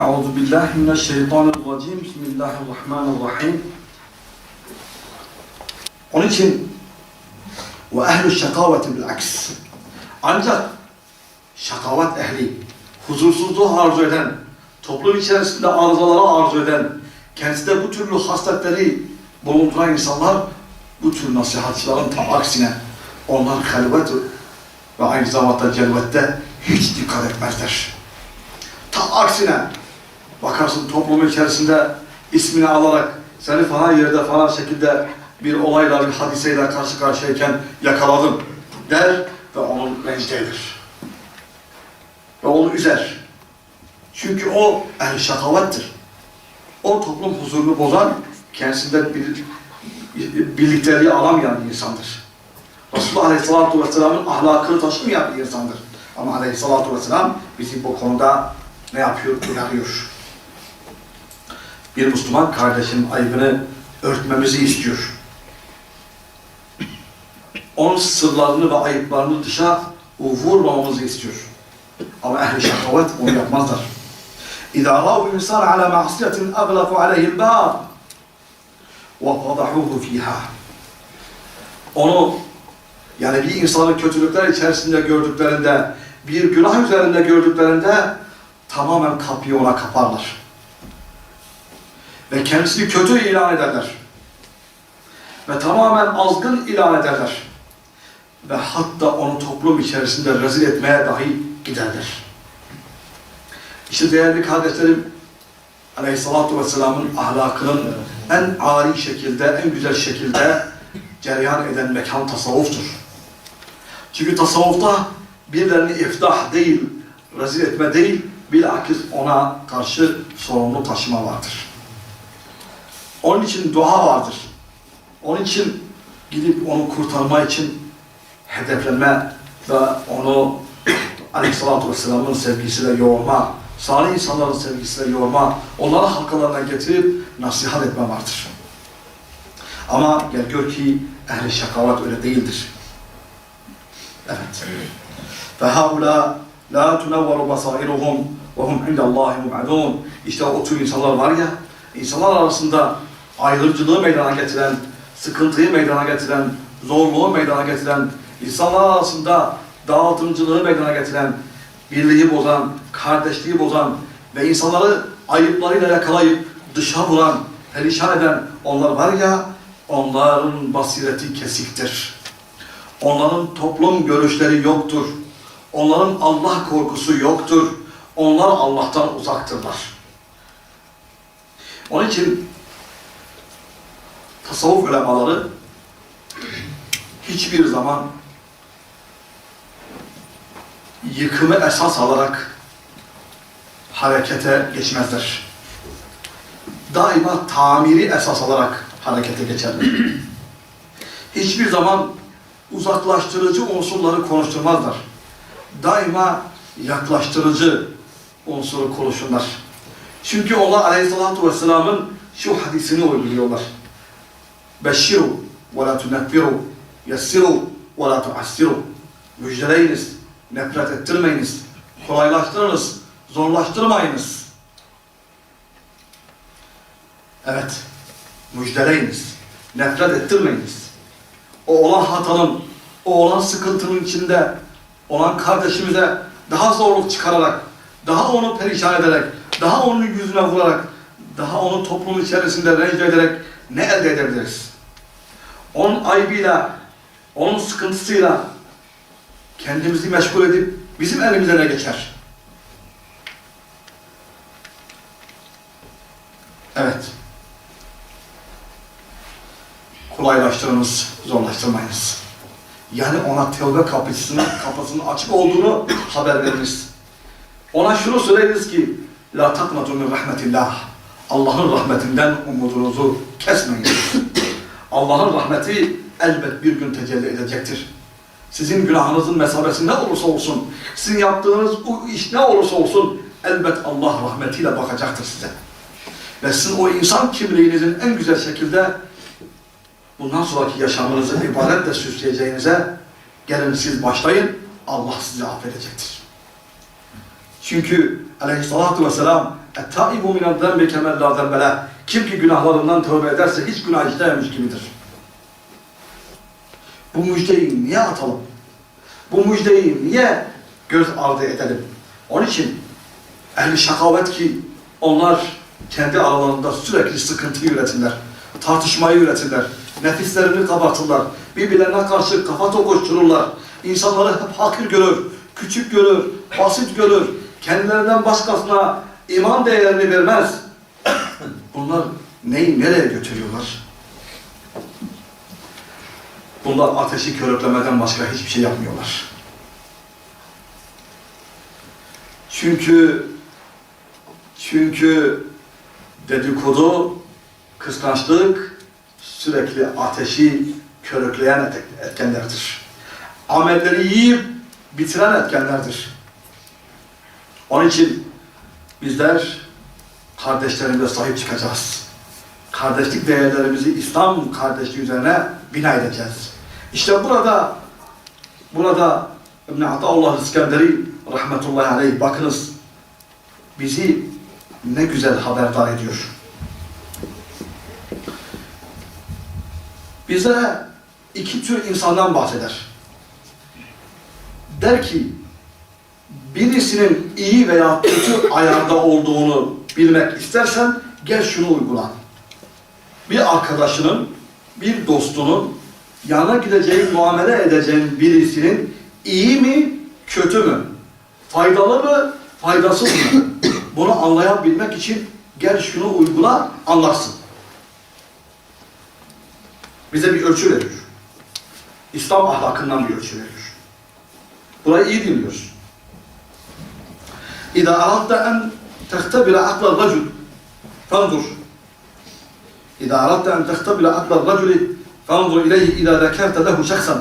Euzu billahi mineşşeytanirracim. Bismillahirrahmanirrahim. Onun için ve ehlü şakaveti bil aks. Ancak şakavat ehli, huzursuzluğu arzu eden, toplum içerisinde arızalara arzu eden, kendisinde bu türlü hasletleri bulunduran insanlar bu tür nasihatçıların tam aksine onlar halvet ve aynı zamanda celvette hiç dikkat etmezler. Tam aksine bakarsın toplum içerisinde ismini alarak seni falan yerde falan şekilde bir olayla, bir hadiseyle karşı karşıyayken yakaladım der ve onun rencide eder. Ve onu üzer. Çünkü o el şakavattir. O toplum huzurunu bozan, kendisinde bir, birlikteliği alamayan bir insandır. Resulullah Aleyhisselatü Vesselam'ın ahlakını taşımayan bir insandır. Ama Aleyhisselatü Vesselam bizi bu konuda ne yapıyor? Uyarıyor. Bir Müslüman kardeşinin ayıbını örtmemizi istiyor. Onun sırlarını ve ayıplarını dışa vurmamamızı istiyor. Ama ehli şakavet onu yapmazlar. Râhu insan ala ma'siyetin aglafu aleyhil bâb ve fadahuhu fîhâ. Onu yani bir insanı kötülükler içerisinde gördüklerinde, bir günah üzerinde gördüklerinde tamamen kapıyı ona kaparlar. Ve kendisini kötü ilan ederler. Ve tamamen azgın ilan ederler. Ve hatta onu toplum içerisinde rezil etmeye dahi giderler. İşte değerli kardeşlerim, Aleyhisselatü Vesselam'ın ahlakının en âli şekilde, en güzel şekilde cereyan eden mekan tasavvuftur. Çünkü tasavvufta birilerini iftah değil, rezil etme değil, bilakis ona karşı sorumlu taşıma vardır. Onun için dua vardır. Onun için gidip onu kurtarma için hedeflenme ve onu Aleyhisselatü Vesselam'ın sevgisiyle yoğurma, salih insanların sevgisiyle yoğurma, onları halkalarına getirip nasihat etme vardır. Ama gel gör ki ehli şakavat öyle değildir. Evet. Ve haula la tunavvaru basairuhum ve hum indallahi mub'adun. İşte o tür insanlar var ya, insanlar arasında ayrımcılığı meydana getiren, sıkıntıyı meydana getiren, zorluğu meydana getiren, insanlar arasında dağıtımcılığı meydana getiren, birliği bozan, kardeşliği bozan ve insanları ayıplarıyla yakalayıp dışa vuran, perişan eden onlar var ya, onların basireti kesiktir. Onların toplum görüşleri yoktur. Onların Allah korkusu yoktur. Onlar Allah'tan uzaktırlar. Onun için tasavvuf ulemaları hiçbir zaman yıkımı esas alarak harekete geçmezler. Daima tamiri esas alarak harekete geçerler. Hiçbir zaman uzaklaştırıcı unsurları konuşturmazlar. Daima yaklaştırıcı unsuru konuşurlar. Çünkü onlar Aleyhisselatü Vesselam'ın şu hadisini uyguluyorlar. Beşşiru ve la tuneffiru, yessiru ve la tuassiru. Müjdeleyiniz, nefret ettirmeyiniz, kolaylaştırınız, zorlaştırmayınız. Evet, müjdeleyiniz, nefret ettirmeyiniz. O olan hatanın, o olan sıkıntının içinde olan kardeşimize daha zorluk çıkararak, daha onu perişan ederek, daha onun yüzüne vurarak, daha onu toplum içerisinde rencide ederek ne elde edebiliriz? Onun aybıyla, onun sıkıntısıyla kendimizi meşgul edip bizim elimize ne geçer? Evet. Kolaylaştırınız, zorlaştırmayınız. Yani ona tevbe kapısının, kapısının açık olduğunu haber veriniz. Ona şunu söyleyiniz ki La taknatu min rahmetillah. Allah'ın rahmetinden umudunuzu kesmeyin. Allah'ın rahmeti elbet bir gün tecelli edecektir. Sizin günahınızın mesabesi ne olursa olsun, sizin yaptığınız o iş ne olursa olsun, elbet Allah rahmetiyle bakacaktır size. Ve sizin o insan kimliğinizin en güzel şekilde bundan sonraki yaşamınızı ibadetle süsleyeceğinize gelin siz başlayın, Allah sizi affedecektir. Çünkü aleyhissalatü vesselam Et-taibu minel zembi kemel la zembele. Kim ki günahlarından tövbe ederse hiç günah işlememiş gibidir. Bu müjdeyi niye atalım? Bu müjdeyi niye göz ardı edelim? Onun için ehli şakavet ki onlar kendi aralarında sürekli sıkıntı üretirler. Tartışmayı üretirler. Nefislerini kabartırlar. Birbirlerine karşı kafa tokuştururlar. İnsanları hep hakir görür, küçük görür, basit görür. Kendilerinden başkasına iman değerini vermez. Bunlar neyi nereye götürüyorlar? Bunlar ateşi körüklemeden başka hiçbir şey yapmıyorlar. Çünkü çünkü dedikodu, kıskançlık sürekli ateşi körükleyen etkenlerdir. Amelleri yiyip bitiren etkenlerdir. Onun için bizler kardeşlerimize sahip çıkacağız. Kardeşlik değerlerimizi İslam kardeşliği üzerine bina edeceğiz. İşte burada burada İbn Ataullah İskenderi rahmetullahi aleyh bakınız bizi ne güzel haberdar ediyor. Bize iki tür insandan bahseder. Der ki birisinin iyi veya kötü ayarda olduğunu bilmek istersen gel şunu uygula. Bir arkadaşının, bir dostunun yanına gideceğin, muamele edeceğin birisinin iyi mi, kötü mü? Faydalı mı, faydasız mı? Bunu anlayabilmek için gel şunu uygula, anlarsın. Bize bir ölçü veriyor. İslam ahlakından bir ölçü veriyor. Burayı iyi dinliyoruz. İza aradta en tehtebire akla racul fanzur. İza aradta en tehtebire akla raculi fanzur ileyhi iza zekerte lehu şahsan.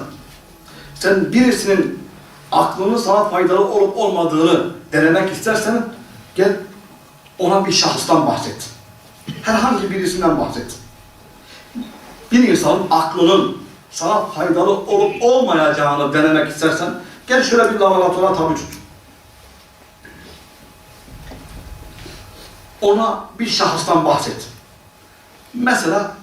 Sen birisinin aklının sana faydalı olup olmadığını denemek istersen gel ona bir şahıstan bahset. Herhangi birisinden bahset. Bir insanın aklının sana faydalı olup olmayacağını denemek istersen gel şöyle bir laboratuvara tabi tut. Ona bir şahıstan bahset. Mesela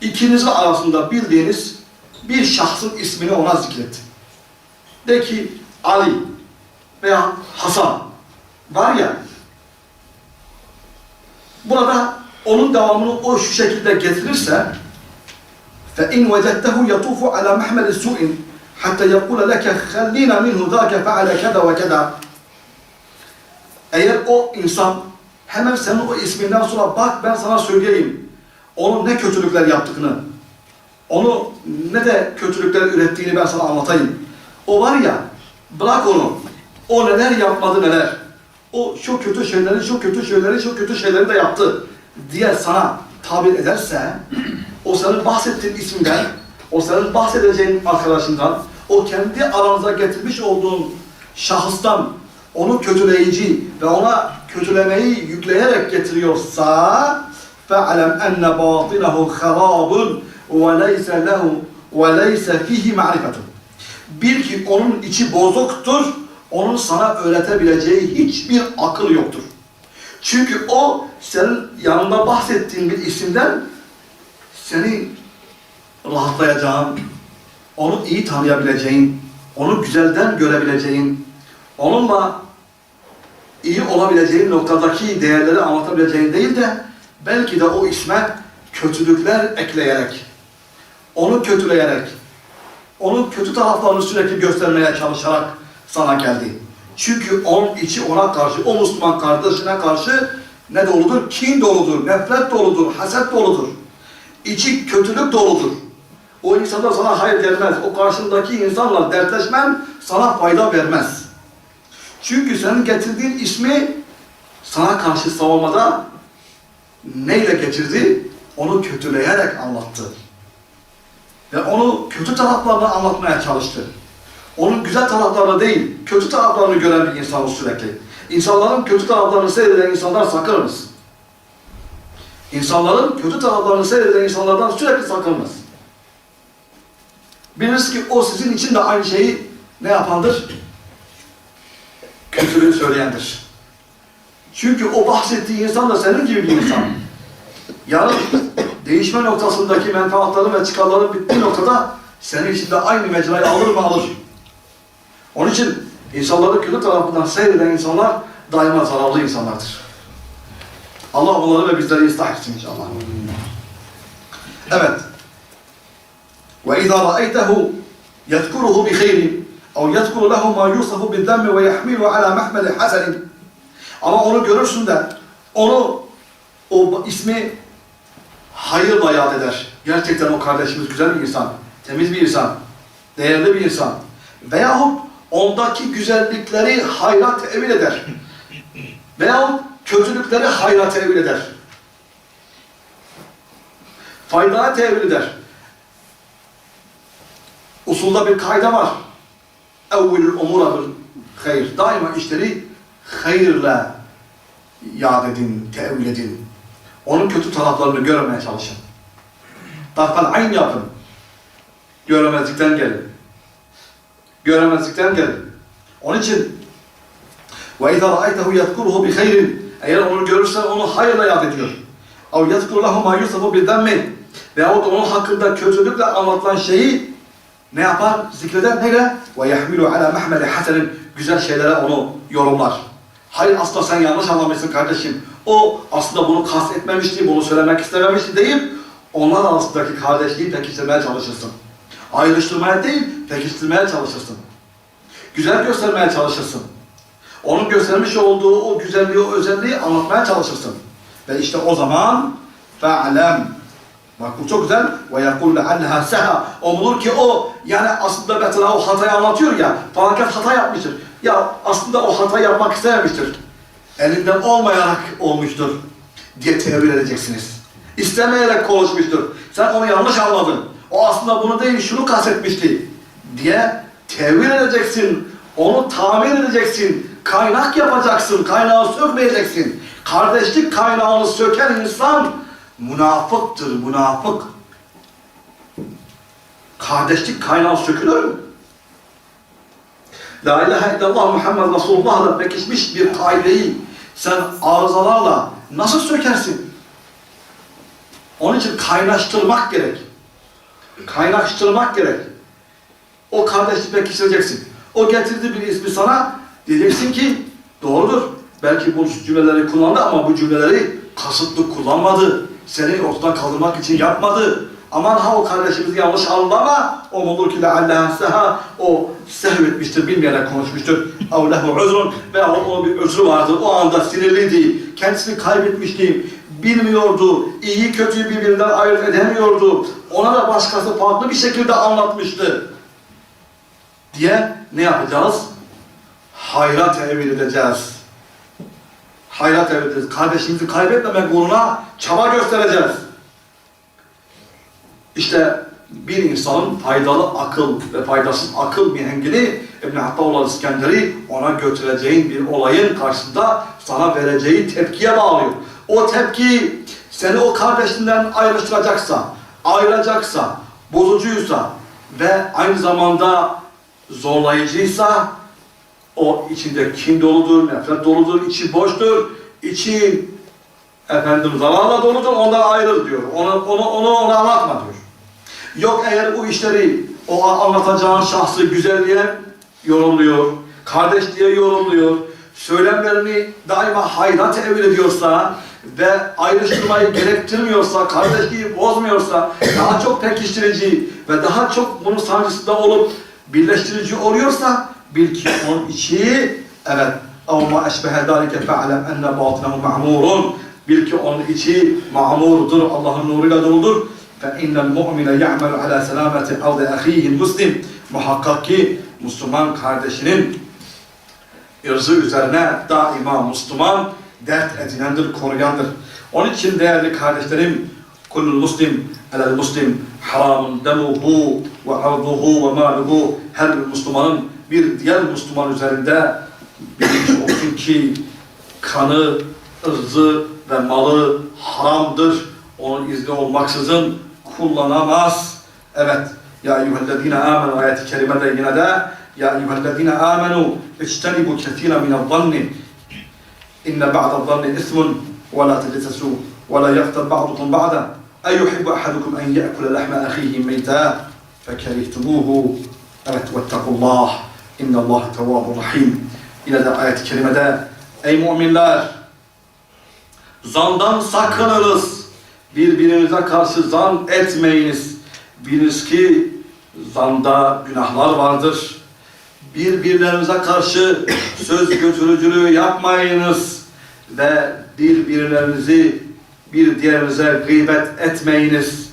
ikinizin arasında bildiğiniz bir şahsın ismini ona zikret. De ki Ali veya Hasan var ya burada onun devamını o şu şekilde getirirse فَاِنْ وَجَدْتَهُ يَطُوفُ عَلَى مَحْمَلِ السُّءٍ حَتَّى يَقُولَ لَكَ خَلِّينَ مِنْهُ ذَاكَ فَعَلَ كَذَا وَكَذَا eğer o insan hemen senin o isminden sonra bak ben sana söyleyeyim onun ne kötülükler yaptığını onu ne de kötülükler ürettiğini ben sana anlatayım. O var ya bırak onu. O neler yapmadı neler. O şu kötü şeyleri, şu kötü şeyleri, şu kötü şeyleri de yaptı diye sana tabir ederse o senin bahsettiğin isminden, o senin bahsedeceğin arkadaşından, o kendi aranıza getirmiş olduğun şahıstan onu kötüleyici ve ona kötülemeyi yükleyerek getiriyorsa فَعَلَمْ اَنَّ بَاطِنَهُ خَرَابٌ وَلَيْسَ لَهُ وَلَيْسَ فِيهِ مَعْرِفَةٌ Bil ki onun içi bozuktur, onun sana öğretebileceği hiçbir akıl yoktur. Çünkü o senin yanında bahsettiğin bir isimden seni rahatlayacağın, onu iyi tanıyabileceğin, onu güzelden görebileceğin, onunla iyi olabileceğin noktadaki değerleri anlatabileceğin değil de belki de o isme kötülükler ekleyerek, onu kötüleyerek, onun kötü taraflarını sürekli göstermeye çalışarak sana geldi. Çünkü onun içi ona karşı, o Müslüman kardeşine karşı ne doludur? Kin doludur, nefret doludur, haset doludur. İçi kötülük doludur. O insanlar sana hayır gelmez. O karşındaki insanla dertleşmen sana fayda vermez. Çünkü senin getirdiğin ismi sana karşı savunmada neyle getirdi? Onu kötüleyerek anlattı. Ve onu kötü taraflarını anlatmaya çalıştı. Onun güzel taraflarını değil, kötü taraflarını gören bir insan sürekli. İnsanların kötü taraflarını seyreden insanlar sakınırız. İnsanların kötü taraflarını seyreden insanlardan sürekli sakınırız. Biliriz ki o sizin için de aynı şeyi ne yapandır? Kötülüğü söyleyendir. Çünkü o bahsettiği insan da senin gibi bir insan. Yarın değişme noktasındaki menfaatların ve çıkarların bittiği noktada senin için de aynı mecrayı alır mı alır. Onun için insanları kötü tarafından seyreden insanlar daima zararlı insanlardır. Allah onları ve bizleri ıslah etsin inşallah. Evet. وإذا رأيته يذكره بخير أو يذكر له ما يوصف بالذم ويحمله على محمل حسن ama onu görürsün de onu o ismi hayırla yad eder. Gerçekten o kardeşimiz güzel bir insan, temiz bir insan, değerli bir insan. Veyahut ondaki güzellikleri hayra tevil eder. Veyahut kötülükleri hayra tevil eder. Faydaya tevil eder. Usulda bir kayda var. Evvelül umura bil hayır. Daima işleri hayırla yad edin, tevil edin. Onun kötü taraflarını görmeye çalışın. Tarfan aynı yapın. Göremezlikten gelin. Göremezlikten gelin. Onun için وَاِذَا رَأَيْتَهُ يَذْكُرُهُ بِخَيْرٍ Eğer onu görürsen onu hayırla yad ediyor. اَوْ يَذْكُرُ لَهُ مَا يُصَفُ بِالذَّمِّ Veyahut onun hakkında kötülükle anlatılan şeyi ne yapar? Zikreder. Neyle? وَيَحْمِلُ عَلَى مَحْمَلِ حَسَنٍ Güzel şeylere onu yorumlar. Hayır aslında sen yanlış anlamışsın kardeşim. O aslında bunu kastetmemişti, bunu söylemek istememişti deyip onlar arasındaki kardeşliği pekiştirmeye çalışırsın. Ayrıştırmaya değil, pekiştirmeye çalışırsın. Güzel göstermeye çalışırsın. Onun göstermiş olduğu o güzelliği, o özelliği anlatmaya çalışırsın. Ve işte o zaman فَعْلَمْ Bak bu çok güzel. Ve yekulle anha seha. O bulur ki o yani aslında mesela o hatayı anlatıyor ya. Fakat hata yapmıştır. Ya aslında o hata yapmak istememiştir. Elinden olmayarak olmuştur diye tevil edeceksiniz. İstemeyerek konuşmuştur. Sen onu yanlış anladın. O aslında bunu değil şunu kastetmişti diye tevil edeceksin. Onu tamir edeceksin. Kaynak yapacaksın. Kaynağı sökmeyeceksin. Kardeşlik kaynağını söken insan münafıktır, münafık. Kardeşlik kaynağı sökülür mü? La ilahe illallah Muhammed Resulullah'la pekişmiş bir kaideyi sen arızalarla nasıl sökersin? Onun için kaynaştırmak gerek. Kaynaştırmak gerek. O kardeşlik pekiştireceksin. O getirdi bir ismi sana, diyeceksin ki doğrudur. Belki bu cümleleri kullandı ama bu cümleleri kasıtlı kullanmadı. Seni ortadan kaldırmak için yapmadı. Aman ha o kardeşimizi yanlış anlama. O olur ki lealleha. O sehvetmiştir, bilmeyerek konuşmuştur. Ev lehu uzrun. Veya onun bir özrü vardı. O anda sinirliydi. Kendisini kaybetmişti. Bilmiyordu. İyi kötüyü birbirinden ayırt edemiyordu. Ona da başkası farklı bir şekilde anlatmıştı. Diye ne yapacağız? Hayra tevil edeceğiz. Hayra tevil edeceğiz. Kardeşimizi kaybetmemek uğruna çaba göstereceğiz. İşte bir insanın faydalı akıl ve faydasız akıl mihengini İbn-i Hattaullah İskenderi ona götüreceğin bir olayın karşısında sana vereceği tepkiye bağlıyor. O tepki seni o kardeşinden ayrıştıracaksa, ayıracaksa, bozucuysa ve aynı zamanda zorlayıcıysa o içinde kin doludur, nefret doludur, içi boştur, içi efendim zararla doludur, ondan ayrıl diyor. Onu, onu, onu ona anlatma diyor. Yok eğer bu işleri o anlatacağın şahsı güzelliğe yorumluyor, kardeşliğe yorumluyor, söylemlerini daima hayra tevil ediyorsa ve ayrıştırmayı gerektirmiyorsa, kardeşliği bozmuyorsa, daha çok pekiştirici ve daha çok bunun sancısında olup birleştirici oluyorsa bil ki onun içi evet اَوْ مَا اَشْبَهَ ذَٰلِكَ فَعْلَمْ اَنَّ بَاطِنَهُ مَعْمُورٌ Bil ki onun içi ma'murdur, Allah'ın nuruyla doludur. فَاِنَّ الْمُؤْمِنَ يَعْمَلُ عَلَى سَلَامَةِ اَوْدَ اَخِيهِ Müslim Muhakkak ki Müslüman kardeşinin ırzı üzerine daima Müslüman dert edinendir, koruyandır. Onun için değerli kardeşlerim, kullul muslim alel muslim haramun demuhu ve arduhu ve maluhu her bir Müslümanın bir diğer Müslüman üzerinde bilinç olsun ki kanı, ırzı ve malı haramdır. Onun izni olmaksızın kullanamaz. Evet. Ya eyyühellezine amenu ayeti kerimede yine de Ya eyyühellezine amenu içtenibu kethira minel zanni inne ba'da zanni ismun ve la tecesesu ve la yaktar ba'dukum ba'da eyyuhibbu ahadukum en ye'kule lehme ahihi meyta fekerihtubuhu Evet, vettakullah vettekullah innallah tevvabur rahim. Yine de ayet-i kerimede ey müminler zandan sakınınız. Birbirinize karşı zan etmeyiniz. Biliniz ki zanda günahlar vardır. Birbirlerinize karşı söz götürücülüğü yapmayınız ve birbirlerinizi bir diğerinize gıybet etmeyiniz.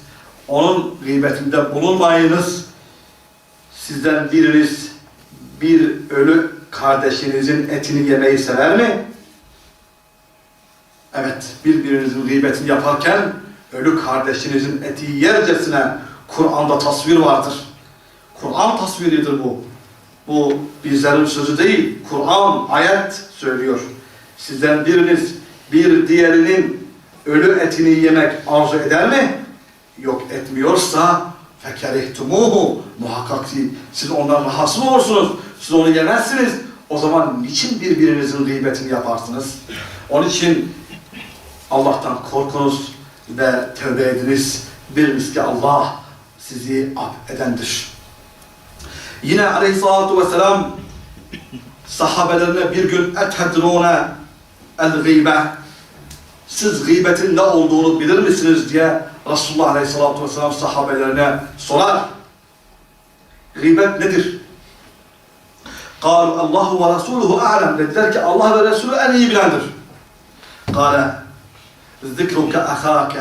Onun gıybetinde bulunmayınız. Sizden biriniz bir ölü kardeşinizin etini yemeyi sever mi? Evet, birbirinizin gıybetini yaparken ölü kardeşinizin eti yercesine Kur'an'da tasvir vardır. Kur'an tasviridir bu. Bu bizlerin sözü değil, Kur'an ayet söylüyor. Sizden biriniz bir diğerinin ölü etini yemek arzu eder mi? Yok etmiyorsa fekerihtumuhu muhakkak ki siz ondan rahatsız olursunuz. Siz onu yemezsiniz. O zaman niçin birbirinizin gıybetini yaparsınız? Onun için Allah'tan korkunuz ve tövbe ediniz. Biliniz ki Allah sizi affedendir. Yine aleyhissalatu vesselam sahabelerine bir gün etedrûne el gıybe siz gıybetin ne olduğunu bilir misiniz diye Resulullah Aleyhisselatü Vesselam sahabelerine sorar. Gıybet nedir? قال الله ورسوله أعلم dediler ki Allah ve Resulü en iyi bilendir. قال ذكرك أخاك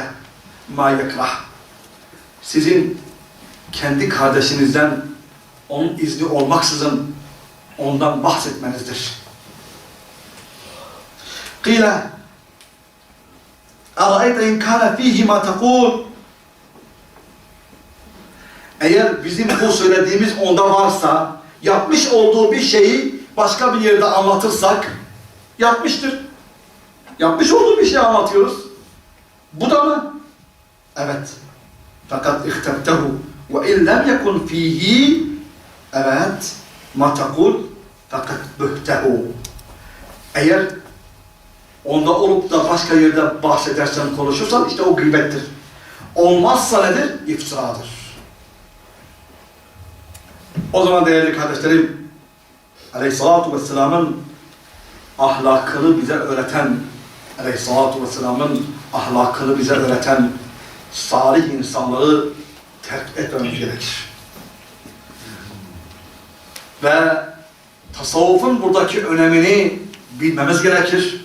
ما يكره sizin kendi kardeşinizden onun izni olmaksızın ondan bahsetmenizdir. قيل أرأيت إن كان فيه ما تقول Eğer bizim bu söylediğimiz onda varsa, yapmış olduğu bir şeyi başka bir yerde anlatırsak, yapmıştır. Yapmış olduğu bir şey anlatıyoruz. Bu da mı? Evet. Fakat ihtebtehu ve in lem yekun fihi evet ma takul fakat bühtehu eğer onda olup da başka yerde bahsedersen, konuşursan işte o gıybettir. Olmazsa nedir? İftiradır. O zaman değerli kardeşlerim, Aleyhissalatu Vesselam'ın ahlakını bize öğreten, Aleyhissalatu Vesselam'ın ahlakını bize öğreten salih insanları terk etmemiz gerekir. Ve tasavvufun buradaki önemini bilmemiz gerekir.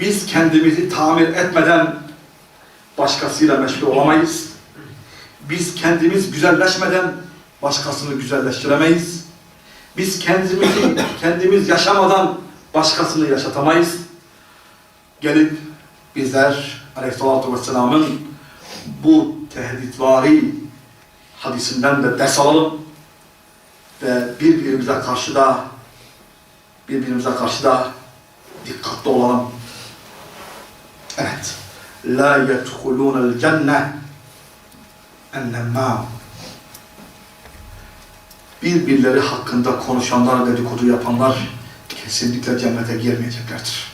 Biz kendimizi tamir etmeden başkasıyla meşgul olamayız. Biz kendimiz güzelleşmeden başkasını güzelleştiremeyiz. Biz kendimizi kendimiz yaşamadan başkasını yaşatamayız. Gelip bizler Aleyhisselatü Vesselam'ın bu tehditvari hadisinden de ders alalım ve birbirimize karşı da birbirimize karşı da dikkatli olalım. Evet. La yedhulûnel cenne ennemmâm. Birbirleri hakkında konuşanlar, dedikodu yapanlar kesinlikle cennete girmeyeceklerdir.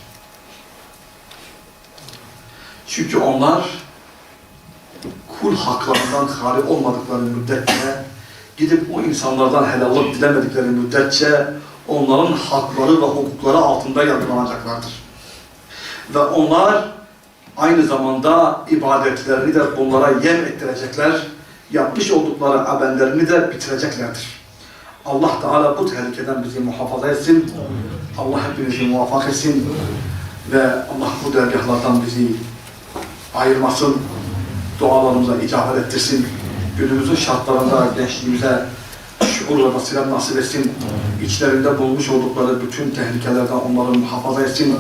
Çünkü onlar kul haklarından hali olmadıkları müddetçe gidip o insanlardan helallık dilemedikleri müddetçe onların hakları ve hukukları altında yargılanacaklardır. Ve onlar aynı zamanda ibadetlerini de bunlara yem ettirecekler. Yapmış oldukları amellerini de bitireceklerdir. Allah Teala bu tehlikeden bizi muhafaza etsin. Allah hepimizi muvaffak etsin. Ve Allah bu dergahlardan bizi ayırmasın. Dualarımıza icabet ettirsin. Günümüzün şartlarında gençliğimize şuur ve basiret nasip etsin. İçlerinde bulmuş oldukları bütün tehlikelerden onları muhafaza etsin.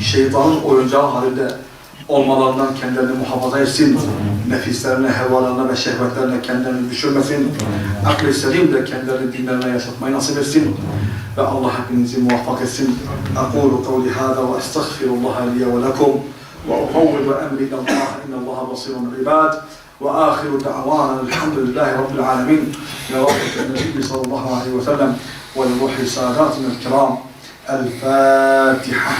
Şeytanın oyuncağı halinde olmalarından kendilerini muhafaza etsin. Nefislerine, hevalarına ve şehvetlerine kendilerini düşürmesin. Aklı selim de kendilerini dinlerine yaşatmayı nasip etsin. Ve Allah hepinizi muvaffak etsin. Aqulu kavli hâzâ ve estağfirullaha liye ve lekum. Ve ufavvidu emri ilallah. İnnallâhe basirun ibad. وآخر دعوانا الحمد لله رب العالمين لرحمة النبي صلى الله عليه وسلم ولروح ساداتنا الكرام الفاتحة